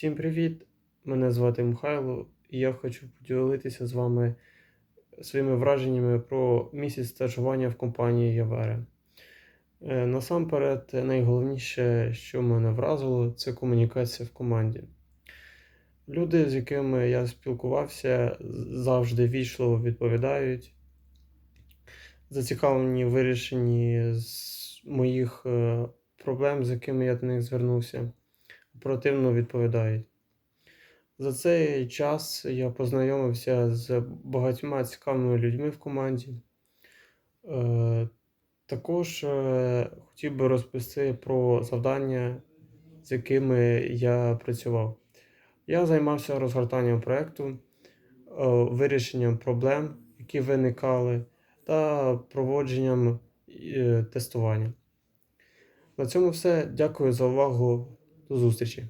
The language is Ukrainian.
Всім привіт! Мене звати Михайло, і я хочу поділитися з вами своїми враженнями про місяць стажування в компанії Явера. Е, Насамперед, найголовніше, що мене вразило, це комунікація в команді. Люди, з якими я спілкувався, завжди вічливо відповідають, зацікавлені вирішенні з моїх е, проблем, з якими я до них звернувся, оперативно відповідають. За цей час я познайомився з багатьма цікавими людьми в команді. Е, Також е, хотів би розповісти про завдання, з якими я працював. Я займався розгортанням проєкту, е, вирішенням проблем, які виникали, та проводженням тестування. На цьому все. Дякую за увагу. До зустрічі!